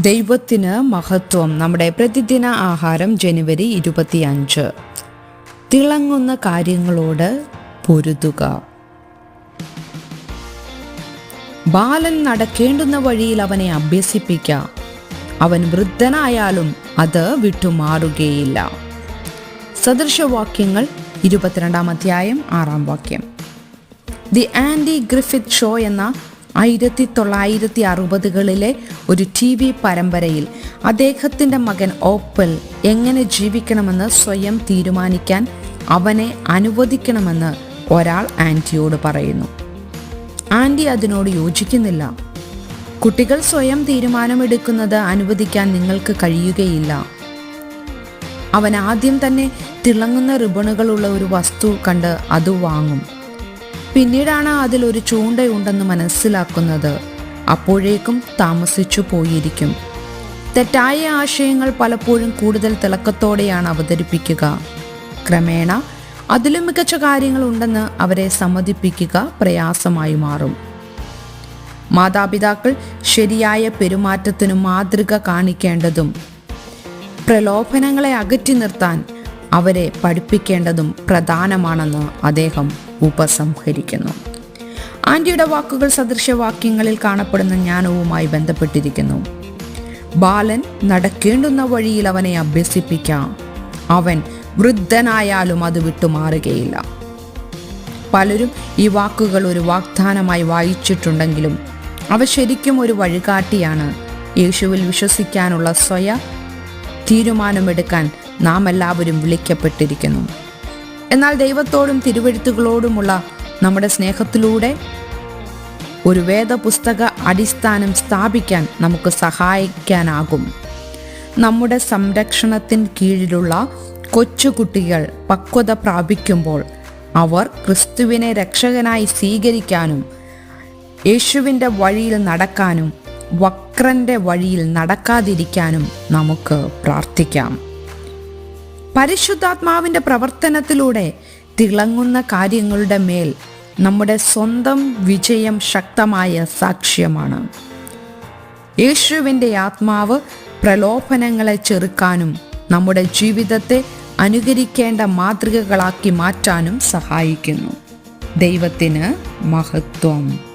ദൈവത്തിന് മഹത്വം. നമ്മുടെ പ്രതിദിന ആഹാരം ജനുവരി ഇരുപത്തിയഞ്ച്. തിളങ്ങുന്ന കാര്യങ്ങളോട് പൊരുതുക. ബാലൻ നടക്കേണ്ടുന്ന വഴിയിൽ അവനെ അഭ്യസിപ്പിക്ക. അവൻ വൃദ്ധനായാലും അത് വിട്ടുമാറുകയില്ല. സദൃശവാക്യങ്ങൾ ഇരുപത്തിരണ്ടാം അധ്യായം ആറാം വാക്യം. ദി ആൻഡി ഗ്രിഫിത് ഷോ എന്ന ആയിരത്തി തൊള്ളായിരത്തി അറുപതുകളിലെ ഒരു ടി വി പരമ്പരയിൽ അദ്ദേഹത്തിന്റെ മകൻ ഓപ്പൽ എങ്ങനെ ജീവിക്കണമെന്ന് സ്വയം തീരുമാനിക്കാൻ അവനെ അനുവദിക്കണമെന്ന് ഒരാൾ ആന്റിയോട് പറയുന്നു. ആന്റി അതിനോട് യോജിക്കുന്നില്ല. കുട്ടികൾ സ്വയം തീരുമാനമെടുക്കുന്നത് അനുവദിക്കാൻ നിങ്ങൾക്ക് കഴിയുകയില്ല. അവൻ ആദ്യം തന്നെ തിളങ്ങുന്ന റിബണുകളുള്ള ഒരു വസ്തു കണ്ട് അത് വാങ്ങും. പിന്നീടാണ് അതിൽ ഒരു ചൂണ്ടയുണ്ടെന്ന് മനസ്സിലാക്കുന്നത്. അപ്പോഴേക്കും താമസിച്ചു പോയിരിക്കും. തെറ്റായ ആശയങ്ങൾ പലപ്പോഴും കൂടുതൽ തിളക്കത്തോടെയാണ് അവതരിപ്പിക്കുക. ക്രമേണ അതിലും മികച്ച കാര്യങ്ങൾ ഉണ്ടെന്ന് അവരെ സമ്മതിപ്പിക്കുക പ്രയാസമായി മാറും. മാതാപിതാക്കൾ ശരിയായ പെരുമാറ്റത്തിനു മാതൃക കാണിക്കേണ്ടതും പ്രലോഭനങ്ങളെ അകറ്റി നിർത്താൻ അവരെ പഠിപ്പിക്കേണ്ടതും പ്രധാനമാണെന്ന് അദ്ദേഹം ഉപസംഹരിക്കുന്നു. ആന്റിയുടെ വാക്കുകൾ സദൃശവാക്യങ്ങളിൽ കാണപ്പെടുന്ന ജ്ഞാനവുമായി ബന്ധപ്പെട്ടിരിക്കുന്നു. ബാലൻ നടക്കേണ്ടുന്ന വഴിയിൽ അവനെ അഭ്യസിപ്പിക്കാം. അവൻ വൃദ്ധനായാലും അത് വിട്ടുമാറുകയില്ല പലരും ഈ വാക്കുകൾ ഒരു വാഗ്ദാനമായി വായിച്ചിട്ടുണ്ടെങ്കിലും അവ ശരിക്കും ഒരു വഴികാട്ടിയാണ്. യേശുവിൽ വിശ്വസിക്കാനുള്ള സ്വയ തീരുമാനമെടുക്കാൻ നാം എല്ലാവരും വിളിക്കപ്പെട്ടിരിക്കുന്നു. എന്നാൽ ദൈവത്തോടും തിരുവഴുത്തുകളോടുമുള്ള നമ്മുടെ സ്നേഹത്തിലൂടെ ഒരു വേദപുസ്തക അടിസ്ഥാനം സ്ഥാപിക്കാൻ നമുക്ക് സഹായിക്കാനാകും. നമ്മുടെ സംരക്ഷണത്തിന് കീഴിലുള്ള കൊച്ചുകുട്ടികൾ പക്വത പ്രാപിക്കുമ്പോൾ അവർ ക്രിസ്തുവിനെ രക്ഷകനായി സ്വീകരിക്കാനും യേശുവിന്റെ വഴിയിൽ നടക്കാനും വക്രന്റെ വഴിയിൽ നടക്കാതിരിക്കാനും നമുക്ക് പ്രാർത്ഥിക്കാം. പരിശുദ്ധാത്മാവിന്റെ പ്രവർത്തനത്തിലൂടെ തിളങ്ങുന്ന കാര്യങ്ങളുടെ മേൽ നമ്മുടെ സ്വന്തം വിജയം ശക്തമായ സാക്ഷ്യമാണ്. യേശുവിന്റെ ആത്മാവ് പ്രലോഭനങ്ങളെ ചെറുക്കാനും നമ്മുടെ ജീവിതത്തെ അനുകരിക്കേണ്ട മാതൃകകളാക്കി മാറ്റാനും സഹായിക്കുന്നു. ദൈവത്തിന് മഹത്വം.